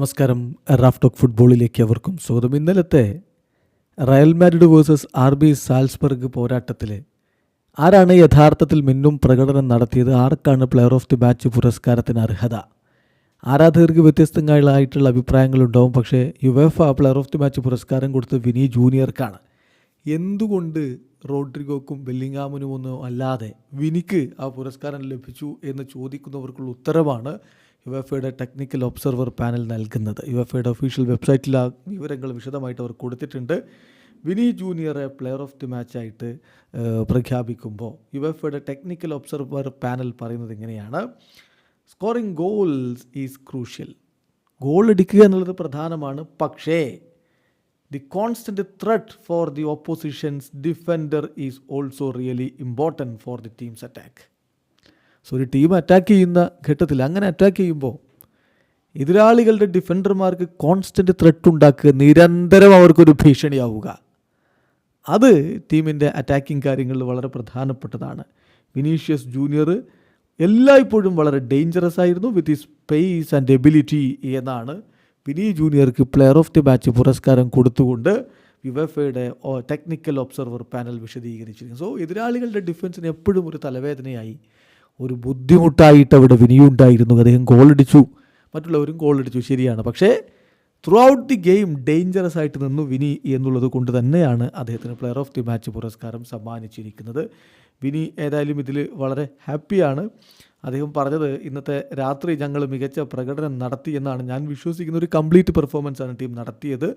നമസ്കാരം Raf talk ഫുട്ബോളിലേക്ക് അവർക്കും സ്വാഗതം. ഇന്നലത്തെ Real Madrid versus R B Salzburg പോരാട്ടത്തിൽ ആരാണ് യഥാർത്ഥത്തിൽ മിന്നും പ്രകടനം നടത്തിയത്? ആർക്കാണ് പ്ലെയർ ഓഫ് ദി മാച്ച് പുരസ്കാരത്തിന് അർഹത? ആരാധകർക്ക് വ്യത്യസ്തങ്ങളായിട്ടുള്ള അഭിപ്രായങ്ങളുണ്ടാവും. പക്ഷേ UEFA player of the match പുരസ്കാരം കൊടുത്ത് വിനി ജൂനിയർക്കാണ്. എന്തുകൊണ്ട് റോഡ്രിഗോക്കും ബെല്ലിങ്ങാമിനും ഒന്നും അല്ലാതെ വിനിക്ക് ആ പുരസ്കാരം ലഭിച്ചു എന്ന് ചോദിക്കുന്നവർക്കുള്ള ഉത്തരവാണ് യുഎഫയുടെ ടെക്നിക്കൽ ഒബ്സർവർ പാനൽ നൽകുന്നത്. യുഎഫയുടെ ഒഫീഷ്യൽ വെബ്സൈറ്റിൽ ആ വിവരങ്ങൾ വിശദമായിട്ട് അവർ കൊടുത്തിട്ടുണ്ട്. വിനി ജൂനിയറെ പ്ലെയർ ഓഫ് ദി മാച്ചായിട്ട് പ്രഖ്യാപിക്കുമ്പോൾ യുഎഫയുടെ ടെക്നിക്കൽ ഒബ്സർവർ പാനൽ പറയുന്നത് ഇങ്ങനെയാണ്. Scoring goals is crucial goal അടിക്കുക എന്നുള്ളത് പ്രധാനമാണ്. പക്ഷേ the constant thread for the oppositions defender is also really important for the teams attack so ഒരു ടീം അറ്റാക്ക് ചെയ്യുന്ന ഘട്ടത്തിൽ അങ്ങനെ അറ്റാക്ക് ചെയ്യുമ്പോൾ എതിരാളികളുടെ ഡിഫൻഡർമാർക്ക് കോൺസ്റ്റന്റ് ത്രെട്ട് ഉണ്ടാക്കുക നിരന്തരം അവർക്കൊരു ഭീഷണിയാവുക. അത് ടീമിന്റെ അറ്റാക്കിംഗ് കാര്യങ്ങളിൽ വളരെ പ്രധാനപ്പെട്ടതാണ്. വിനീഷ്യസ് ജൂനിയർ എല്ലായ്പ്പോഴും വളരെ ഡേഞ്ചറസ് ആയിരുന്നു വിത്ത് ഈ സ്പേസ് ആൻഡ് എബിലിറ്റി എന്നാണ് വിനി ജൂനിയർക്ക് പ്ലെയർ ഓഫ് ദി മാച്ച് പുരസ്കാരം കൊടുത്തുകൊണ്ട് യുവഫയുടെ ടെക്നിക്കൽ ഒബ്സർവർ പാനൽ വിശദീകരിച്ചിരിക്കുന്നു സോ എതിരാളികളുടെ ഡിഫൻസിന് എപ്പോഴും ഒരു തലവേദനയായി ഒരു ബുദ്ധിമുട്ടായിട്ട് അവിടെ വിനിയുണ്ടായിരുന്നു. അദ്ദേഹം ഗോളടിച്ചു മറ്റുള്ളവരും ഗോളടിച്ചു ശരിയാണ്. പക്ഷേ throughout the game dangerous ആയിട്ട് നിന്നു വിനി എന്നുള്ളത് കൊണ്ട് തന്നെയാണ് അദ്ദേഹത്തിന് പ്ലെയർ ഓഫ് ദി മാച്ച് പുരസ്കാരം സമ്മാനിച്ചിരിക്കുന്നത്. വിനി ഏതായാലും ഇതിൽ വളരെ ഹാപ്പിയാണ് അദ്ദേഹം പറഞ്ഞത് ഇന്നത്തെ രാത്രി ഞങ്ങൾ മികച്ച പ്രകടനം നടത്തി എന്നാണ്. ഞാൻ വിശ്വസിക്കുന്ന ഒരു കംപ്ലീറ്റ് പെർഫോമൻസ് ആണ് ടീം നടത്തിയത്.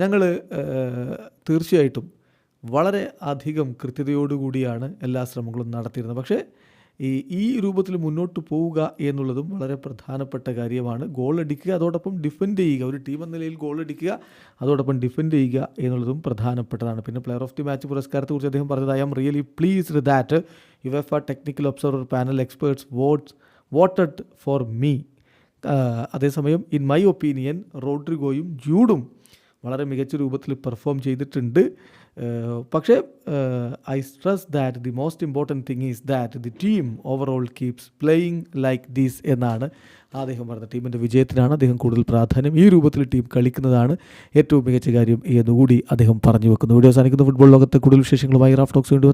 ഞങ്ങൾ തീർച്ചയായിട്ടും വളരെ അധികം കൃത്യതയോടുകൂടിയാണ് എല്ലാ ശ്രമങ്ങളും നടത്തിയിരുന്നത്. പക്ഷേ ഈ ഈ രൂപത്തിൽ മുന്നോട്ട് പോവുക എന്നുള്ളതും വളരെ പ്രധാനപ്പെട്ട കാര്യമാണ്. ഗോൾ അടിക്കുക അതോടൊപ്പം ഡിഫെൻഡ് ചെയ്യുക. ഒരു ടീം എന്ന നിലയിൽ ഗോൾ അടിക്കുക അതോടൊപ്പം ഡിഫെൻഡ് ചെയ്യുക എന്നുള്ളതും പ്രധാനപ്പെട്ടതാണ്. പിന്നെ പ്ലെയർ ഓഫ് ദി മാച്ച് പുരസ്കാരത്തെക്കുറിച്ച് അദ്ദേഹം പറഞ്ഞത് I am really pleased that UEFA technical observer panel experts votes voted for me അതേസമയം ഇൻ മൈ ഒപ്പീനിയൻ റോഡ്രിഗോയും ജൂഡും വളരെ മികച്ച രൂപത്തിൽ പെർഫോം ചെയ്തിട്ടുണ്ട്. പക്ഷേ I stress that the most important thing is that the team overall keeps playing like these എന്നാണ് അദ്ദേഹം പറഞ്ഞത് ടീമിന്റെ വിജയത്തിനാണ് അദ്ദേഹം കൂടുതൽ പ്രാധാന്യം ഈ രൂപത്തിൽ ടീം കളിക്കുന്നതാണ് ഏറ്റവും മികച്ച കാര്യം എന്നുകൂടി അദ്ദേഹം പറഞ്ഞു വെക്കുന്നു. വീഡിയോ അവസാനിക്കുന്ന. ഫുട്ബോൾ ലോകത്തെ കൂടുതൽ വിശേഷങ്ങളുമായി റാഫ് ടോക്സ് വേണ്ടി